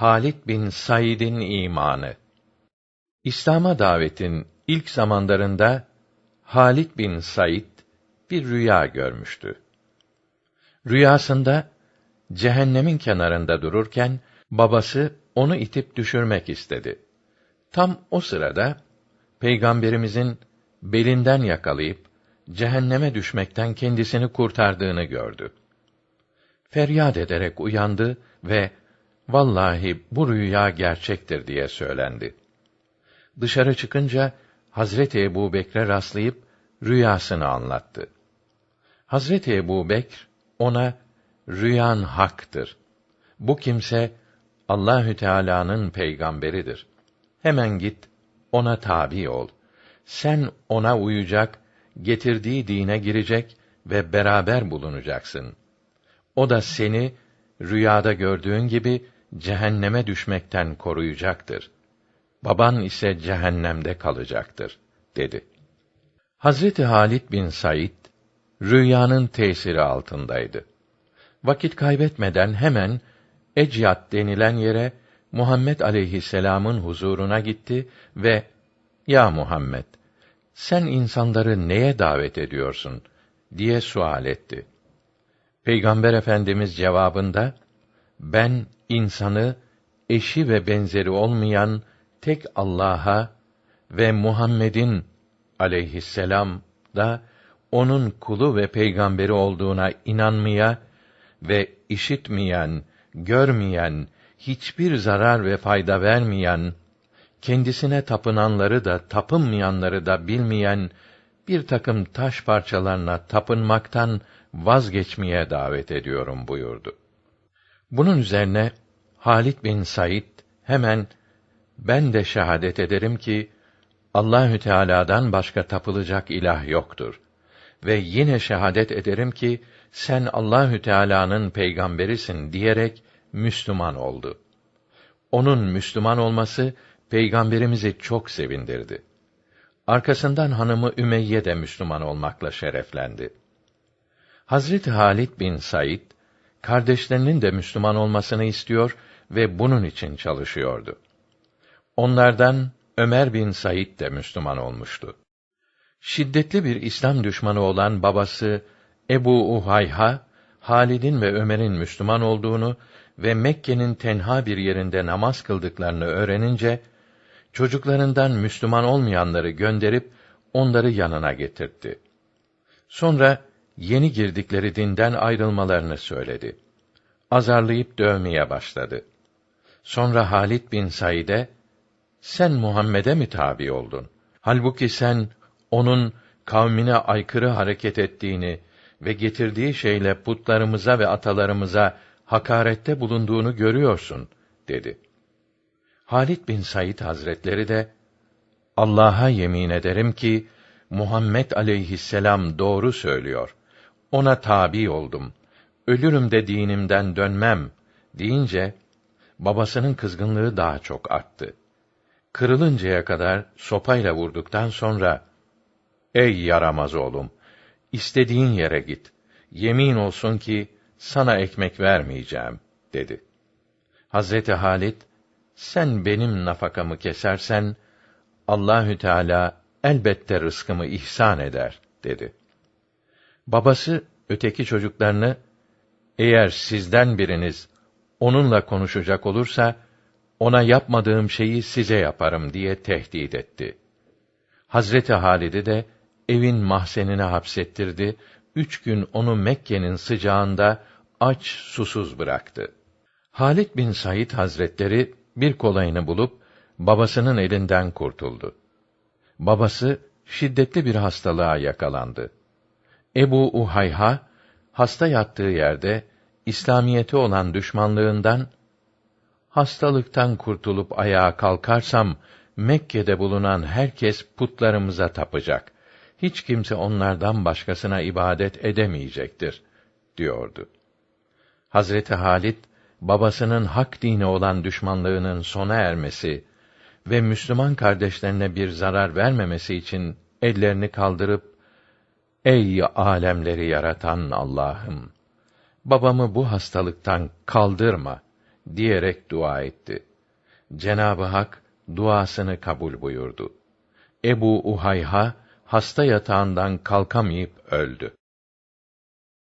Halit bin Said'in imanı. İslam'a davetin ilk zamanlarında Halit bin Said bir rüya görmüştü. Rüyasında cehennemin kenarında dururken babası onu itip düşürmek istedi. Tam o sırada peygamberimizin belinden yakalayıp cehenneme düşmekten kendisini kurtardığını gördü. Feryat ederek uyandı ve vallahi bu rüya gerçektir diye söylendi. Dışarı çıkınca Hazreti Ebu Bekre rastlayıp rüyasını anlattı. Hazreti Ebu Bekr ona rüyan haktır. Bu kimse Allahü Teala'nın peygamberidir. Hemen git ona tabi ol. Sen ona uyacak, getirdiği dine girecek ve beraber bulunacaksın. O da seni rüyada gördüğün gibi cehenneme düşmekten koruyacaktır. Baban ise cehennemde kalacaktır, dedi. Hazreti Halit bin Said rüyanın tesiri altındaydı. Vakit kaybetmeden hemen Ecyat denilen yere Muhammed aleyhisselam'ın huzuruna gitti ve ya Muhammed sen insanları neye davet ediyorsun diye sual etti. Peygamber Efendimiz cevabında ben insanı eşi ve benzeri olmayan tek Allah'a ve Muhammed'in aleyhisselam da onun kulu ve peygamberi olduğuna inanmaya ve işitmeyen, görmeyen, hiçbir zarar ve fayda vermeyen, kendisine tapınanları da tapınmayanları da bilmeyen bir takım taş parçalarına tapınmaktan vazgeçmeye davet ediyorum buyurdu. Bunun üzerine Halit bin Said hemen ben de şehadet ederim ki Allahü Teala'dan başka tapılacak ilah yoktur ve yine şehadet ederim ki sen Allahü Teala'nın peygamberisin diyerek Müslüman oldu. Onun Müslüman olması peygamberimizi çok sevindirdi. Arkasından hanımı Ümeyye de Müslüman olmakla şereflendi. Hazreti Halit bin Said kardeşlerinin de Müslüman olmasını istiyor ve bunun için çalışıyordu. Onlardan Ömer bin Said de Müslüman olmuştu. Şiddetli bir İslam düşmanı olan babası Ebu Uhayha, Halid'in ve Ömer'in Müslüman olduğunu ve Mekke'nin tenha bir yerinde namaz kıldıklarını öğrenince çocuklarından Müslüman olmayanları gönderip onları yanına getirtti. Sonra yeni girdikleri dinden ayrılmalarını söyledi. Azarlayıp dövmeye başladı. Sonra Halit bin Said'e sen Muhammed'e mi tabi oldun? Halbuki sen onun kavmine aykırı hareket ettiğini ve getirdiği şeyle putlarımıza ve atalarımıza hakarette bulunduğunu görüyorsun dedi. Halit bin Said Hazretleri de Allah'a yemin ederim ki Muhammed aleyhisselam doğru söylüyor. Ona tabi oldum. Ölürüm de dinimden dönmem deyince babasının kızgınlığı daha çok arttı. Kırılıncaya kadar sopayla vurduktan sonra Ey yaramaz oğlum, istediğin yere git. Yemin olsun ki sana ekmek vermeyeceğim dedi. Hazreti Halit sen benim nafakamı kesersen Allahü Teala elbette rızkımı ihsan eder dedi. Babası öteki çocuklarını eğer sizden biriniz onunla konuşacak olursa ona yapmadığım şeyi size yaparım diye tehdit etti. Hazreti Halid'i de evin mahzenine hapsettirdi. Üç gün onu Mekke'nin sıcağında aç susuz bıraktı. Halit bin Said Hazretleri bir kolayını bulup babasının elinden kurtuldu. Babası şiddetli bir hastalığa yakalandı. Ebu Uhayha hasta yattığı yerde İslamiyete olan düşmanlığından hastalıktan kurtulup ayağa kalkarsam Mekke'de bulunan herkes putlarımıza tapacak. Hiç kimse onlardan başkasına ibadet edemeyecektir diyordu. Hazreti Halit babasının hak dini olan düşmanlığının sona ermesi ve Müslüman kardeşlerine bir zarar vermemesi için ellerini kaldırıp Ey alemleri yaratan Allah'ım babamı bu hastalıktan kaldırma diyerek dua etti. Cenabı Hak duasını kabul buyurdu. Ebu Uhayha hasta yatağından kalkamayıp öldü.